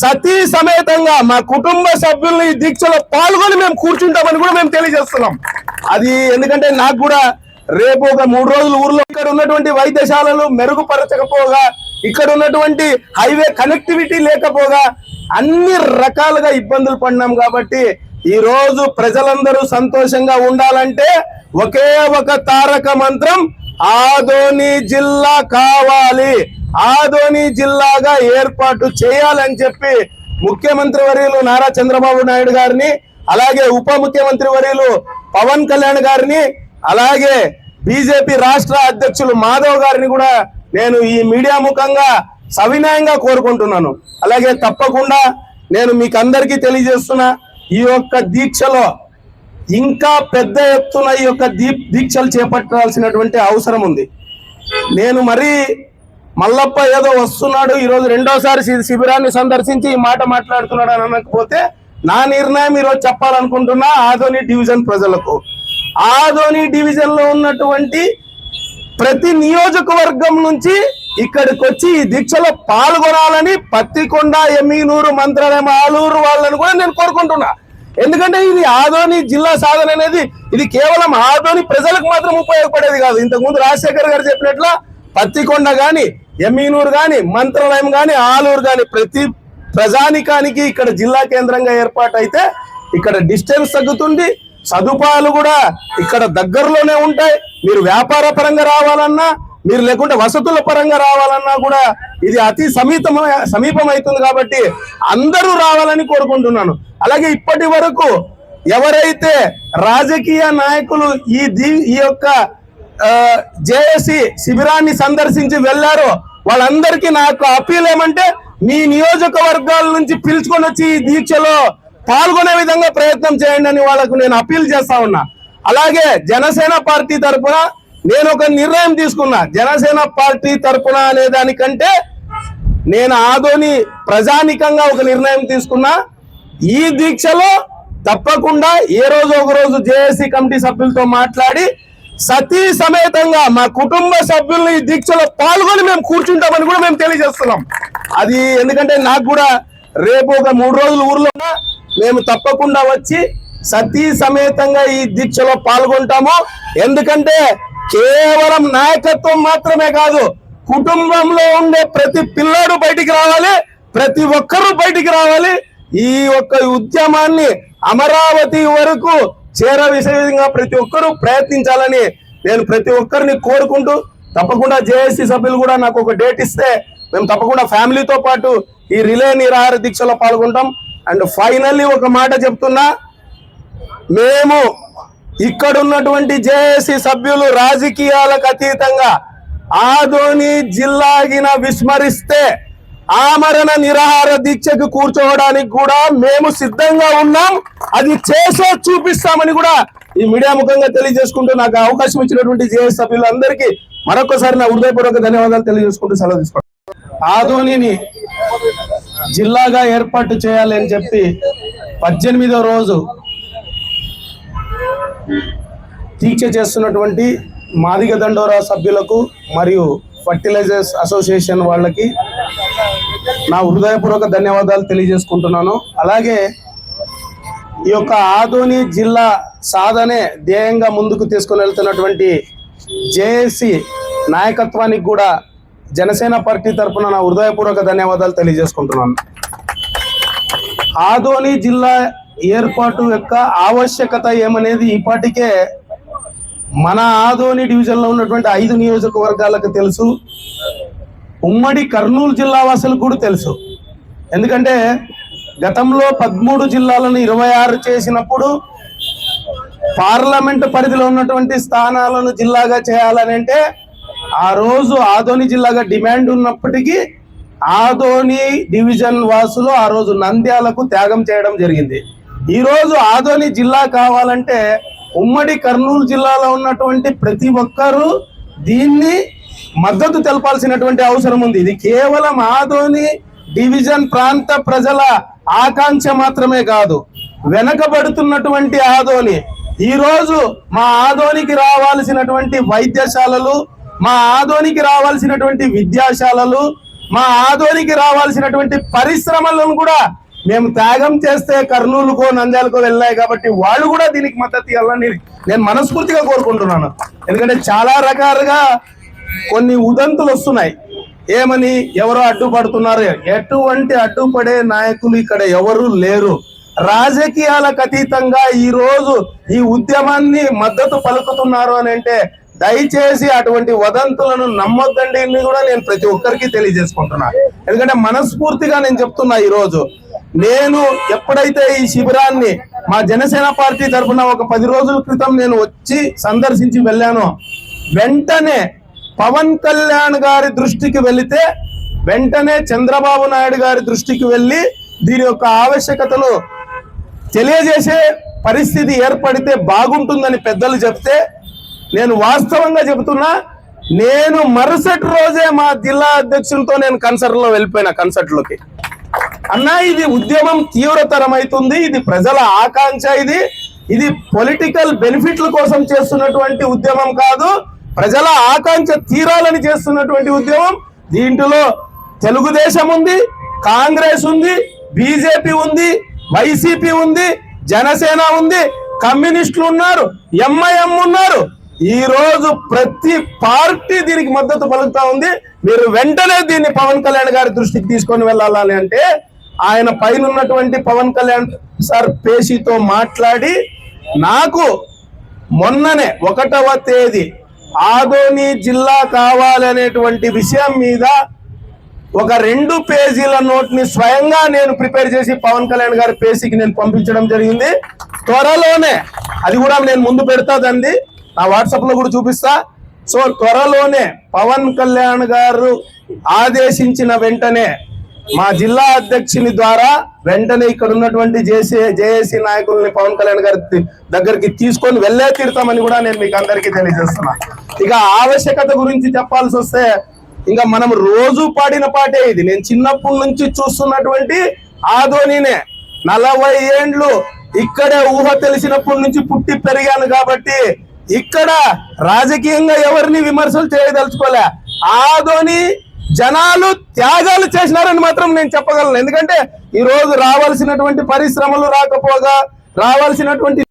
సతీ సమేతంగా మా కుటుంబ సభ్యుల్ని దీక్షలో పాల్గొని మేము కూర్చుంటామని కూడా మేము తెలియజేస్తున్నాం. అది ఎందుకంటే నాకు కూడా రేపు ఒక మూడు రోజులు ఊర్లో ఇక్కడ ఉన్నటువంటి వైద్యశాలలు మెరుగుపరచకపోగా ఇక్కడ ఉన్నటువంటి హైవే కనెక్టివిటీ లేకపోగా అన్ని రకాలుగా ఇబ్బందులు పడినాం కాబట్టి ఈ రోజు ప్రజలందరూ సంతోషంగా ఉండాలంటే ఒకే ఒక తారక మంత్రం ఆదోని జిల్లా కావాలి. ఆదోని జిల్లాగా ఏర్పాటు చేయాలని చెప్పి ముఖ్యమంత్రి వర్యులు నారా చంద్రబాబు నాయుడు గారిని అలాగే ఉప ముఖ్యమంత్రి వర్యులు పవన్ కళ్యాణ్ గారిని అలాగే బీజేపీ రాష్ట్ర అధ్యక్షులు మాధవ్ గారిని కూడా నేను ఈ మీడియా ముఖంగా సవినయంగా కోరుకుంటున్నాను. అలాగే తప్పకుండా నేను మీకు అందరికీ తెలియజేస్తున్నా ఈ యొక్క దీక్షలో ఇంకా పెద్ద ఎత్తున ఈ యొక్క దీ- దీక్షలు చేపట్టాల్సినటువంటి అవసరం ఉంది. నేను మరీ మల్లప్ప ఏదో వస్తున్నాడు ఈరోజు రెండోసారి శిబిరాన్ని సందర్శించి ఈ మాట మాట్లాడుతున్నాడు అని అనకపోతే నా నిర్ణయం ఈరోజు చెప్పాలనుకుంటున్నా ఆదోని డివిజన్ ప్రజలకు. ఆదోని డివిజన్లో ఉన్నటువంటి ప్రతి నియోజకవర్గం నుంచి ఇక్కడికి వచ్చి ఈ దీక్షలో పాల్గొనాలని పత్తికొండ ఎమ్మినూరు మంత్రాలయం ఆలూరు వాళ్ళని కూడా నేను కోరుకుంటున్నా. ఎందుకంటే ఇది ఆదోని జిల్లా సాధన అనేది ఇది కేవలం ఆదోని ప్రజలకు మాత్రం ఉపయోగపడేది కాదు. ఇంతకుముందు రాజశేఖర్ గారు చెప్పినట్ల పత్తికొండ కానీ ఎమ్మినూరు కానీ మంత్రాలయం కానీ ఆలూరు కానీ ప్రతి ప్రజానికానికి ఇక్కడ జిల్లా కేంద్రంగా ఏర్పాటైతే ఇక్కడ డిస్టెన్స్ తగ్గుతుంది. సదుపాయాలు కూడా ఇక్కడ దగ్గరలోనే ఉంటాయి. మీరు వ్యాపార పరంగా రావాలన్నా మీరు లేకుంటే వసతుల పరంగా రావాలన్నా కూడా ఇది అతి సమీపమ సమీపం అవుతుంది కాబట్టి అందరూ రావాలని కోరుకుంటున్నాను. అలాగే ఇప్పటి వరకు ఎవరైతే రాజకీయ నాయకులు ఈ దీ ఈ యొక్క జేఏసీ శిబిరాన్ని సందర్శించి వెళ్ళారో వాళ్ళందరికీ నాకు అప్పీల్ ఏమంటే మీ నియోజకవర్గాల నుంచి పిలుచుకొని వచ్చి ఈ దీక్షలో పాల్గొనే విధంగా ప్రయత్నం చేయండి అని వాళ్ళకు నేను అప్పీల్ చేస్తా ఉన్నా. అలాగే జనసేన పార్టీ తరఫున నేను ఒక నిర్ణయం తీసుకున్నా. జనసేన పార్టీ తరఫున అనే దానికంటే నేను ఆదోని ప్రజానికంగా ఒక నిర్ణయం తీసుకున్నా. ఈ దీక్షలో తప్పకుండా ఏ రోజు ఒక రోజు జేఏసీ కమిటీ సభ్యులతో మాట్లాడి సతీ సమేతంగా మా కుటుంబ సభ్యుల్ని ఈ దీక్షలో పాల్గొని మేము కూర్చుంటామని కూడా మేము తెలియజేస్తున్నాం. అది ఎందుకంటే నాకు కూడా రేపు ఒక మూడు రోజులు ఊర్లో మేము తప్పకుండా వచ్చి సతీ సమేతంగా ఈ దీక్షలో పాల్గొంటాము. ఎందుకంటే కేవలం నాయకత్వం మాత్రమే కాదు కుటుంబంలో ఉండే ప్రతి పిల్లాడు బయటికి రావాలి ప్రతి ఒక్కరూ బయటికి రావాలి. ఈ ఒక్క ఉద్యమాన్ని అమరావతి వరకు చేర విధంగా ప్రతి ఒక్కరూ ప్రయత్నించాలని నేను ప్రతి ఒక్కరిని కోరుకుంటూ తప్పకుండా జేఏసీ సభ్యులు కూడా నాకు ఒక డేట్ ఇస్తే మేము తప్పకుండా ఫ్యామిలీతో పాటు ఈ రిలే నిరాహార దీక్షలో పాల్గొంటాం. అండ్ ఫైనల్లీ ఒక మాట చెప్తున్నా మేము ఇక్కడ ఉన్నటువంటి జేఏసీ సభ్యులు రాజకీయాలకు అతీతంగా ఆదోని జిల్లాగిన విస్మరిస్తే ఆమరణ నిరాహార దీక్షకు కూర్చోవడానికి కూడా మేము సిద్ధంగా ఉన్నాం. అది చేసే చూపిస్తామని కూడా ఈ మీడియా ముఖంగా తెలియజేసుకుంటూ నాకు అవకాశం ఇచ్చినటువంటి జేఎస్ సభ్యులందరికీ మరొకసారి నా హృదయపూర్వక ధన్యవాదాలు తెలియజేసుకుంటూ సెలవు తీసుకోండి ఆదోనిని జిల్లాగా ఏర్పాటు చేయాలి అని చెప్పి పద్దెనిమిదో రోజు దీక్ష చేస్తున్నటువంటి మాదిగ దండోరా సభ్యులకు మరియు ఫర్టిలైజర్స్ అసోసియేషన్ వాళ్ళకి నా హృదయపూర్వక ధన్యవాదాలు తెలియజేసుకుంటున్నాను. అలాగే ఈ యొక్క ఆదోని జిల్లా సాధనే ధ్యేయంగా ముందుకు తీసుకుని వెళ్తున్నటువంటి జేఏసీ నాయకత్వానికి కూడా జనసేన పార్టీ తరఫున నా హృదయపూర్వక ధన్యవాదాలు తెలియజేసుకుంటున్నాను. ఆదోని జిల్లా ఏర్పాటు యొక్క ఆవశ్యకత ఏమనేది ఇప్పటికే మన ఆదోని డివిజన్లో ఉన్నటువంటి ఐదు నియోజకవర్గాలకు తెలుసు. ఉమ్మడి కర్నూలు జిల్లా వాసులకు కూడా తెలుసు. ఎందుకంటే గతంలో పదమూడు జిల్లాలను ఇరవై ఆరు చేసినప్పుడు పార్లమెంట్ పరిధిలో ఉన్నటువంటి స్థానాలను జిల్లాగా చేయాలని అంటే ఆ రోజు ఆదోని జిల్లాగా డిమాండ్ ఉన్నప్పటికీ ఆదోని డివిజన్ వాసులు ఆ రోజు నంద్యాలకు త్యాగం చేయడం జరిగింది. ఈరోజు ఆదోని జిల్లా కావాలంటే ఉమ్మడి కర్నూలు జిల్లాలో ఉన్నటువంటి ప్రతి ఒక్కరూ దీన్ని మద్దతు తెలపాల్సినటువంటి అవసరం ఉంది. ఇది కేవలం ఆదోని డివిజన్ ప్రాంత ప్రజల ఆకాంక్ష మాత్రమే కాదు. వెనకబడుతున్నటువంటి ఆదోని ఈరోజు మా ఆదోనికి రావాల్సినటువంటి వైద్యశాలలు మా ఆదోనికి రావాల్సినటువంటి విద్యాశాలలు మా ఆదోనికి రావాల్సినటువంటి పరిశ్రమలను కూడా మేము త్యాగం చేస్తే కర్నూలుకో నంద్యాలకో వెళ్ళాయి కాబట్టి వాళ్ళు కూడా దీనికి మద్దతు ఇవ్వాలని నేను మనస్ఫూర్తిగా కోరుకుంటున్నాను. ఎందుకంటే చాలా రకాలుగా కొన్ని ఉదంతులు వస్తున్నాయి. ఏమని? ఎవరో అడ్డుపడుతున్నారు? ఎటువంటి అడ్డుపడే నాయకులు ఇక్కడ ఎవరు లేరు. రాజకీయాలకు అతీతంగా ఈ రోజు ఈ ఉద్యమాన్ని మద్దతు పలుకుతున్నారు అని అంటే దయచేసి అటువంటి వదంతులను నమ్మొద్దండి అని కూడా నేను ప్రతి ఒక్కరికి తెలియజేసుకుంటున్నా. ఎందుకంటే మనస్ఫూర్తిగా నేను చెప్తున్నా ఈ రోజు నేను ఎప్పుడైతే ఈ శిబిరాన్ని మా జనసేన పార్టీ తరఫున ఒక పది రోజుల క్రితం నేను వచ్చి సందర్శించి వెళ్ళాను వెంటనే పవన్ కళ్యాణ్ గారి దృష్టికి వెళితే వెంటనే చంద్రబాబు నాయుడు గారి దృష్టికి వెళ్ళి దీని యొక్క ఆవశ్యకతను తెలియజేసే పరిస్థితి ఏర్పడితే బాగుంటుందని పెద్దలు చెప్తే నేను వాస్తవంగా చెబుతున్నా నేను మరుసటి రోజే మా జిల్లా అధ్యక్షునితో నేను కన్సర్ట్లో వెళ్ళిపోయినా కన్సర్ట్లోకి. అన్నా ఇది ఉద్యమం తీవ్రతరమవుతుంది ఇది ప్రజల ఆకాంక్ష ఇది. ఇది పొలిటికల్ బెనిఫిట్ల కోసం చేస్తున్నటువంటి ఉద్యమం కాదు ప్రజల ఆకాంక్ష తీరాలని చేస్తున్నటువంటి ఉద్యమం దీంట్లో తెలుగుదేశం ఉంది కాంగ్రెస్ ఉంది బీజేపీ ఉంది వైసీపీ ఉంది జనసేన ఉంది కమ్యూనిస్టులు ఉన్నారు ఎంఐఎం ఉన్నారు. ఈ రోజు ప్రతి పార్టీ దీనికి మద్దతు పలుకుతా ఉంది. మీరు వెంటనే దీన్ని పవన్ కళ్యాణ్ గారి దృష్టికి తీసుకొని వెళ్ళాలని అంటే ఆయన పైన ఉన్నటువంటి పవన్ కళ్యాణ్ సార్ పేషీతో మాట్లాడి నాకు మొన్ననే ఒకటవ తేదీ ఆదోని జిల్లా కావాలనేటువంటి విషయం మీద ఒక రెండు పేజీల నోట్ని స్వయంగా నేను ప్రిపేర్ చేసి పవన్ కళ్యాణ్ గారి పేజీకి నేను పంపించడం జరిగింది. త్వరలోనే అది కూడా నేను ముందు పెడతాదండి నా వాట్సాప్లో కూడా చూపిస్తా. సో త్వరలోనే పవన్ కళ్యాణ్ గారు ఆదేశించిన వెంటనే మా జిల్లా అధ్యక్షుని ద్వారా వెంటనే ఇక్కడ ఉన్నటువంటి జేసీ జేఏసీ నాయకుల్ని పవన్ కళ్యాణ్ గారి దగ్గరికి తీసుకొని వెళ్ళే తీరుతామని కూడా నేను మీకు అందరికీ తెలియజేస్తున్నాను ఇక ఆవశ్యకత గురించి చెప్పాల్సి వస్తే ఇంకా మనం రోజు పాడిన పాటే ఇది. నేను చిన్నప్పటి నుంచి చూస్తున్నటువంటి ఆధోనినే నలభై ఏండ్లు ఇక్కడే ఊహ తెలిసినప్పటి నుంచి పుట్టి పెరిగాను కాబట్టి ఇక్కడ రాజకీయంగా ఎవరిని విమర్శలు చేయదలుచుకోలే. ఆధోని జనాలు త్యాగాలు చేసినారని మాత్రం నేను చెప్పగలను. ఎందుకంటే ఈ రోజు రావాల్సినటువంటి పరిశ్రమలు రాకపోగా రావాల్సినటువంటి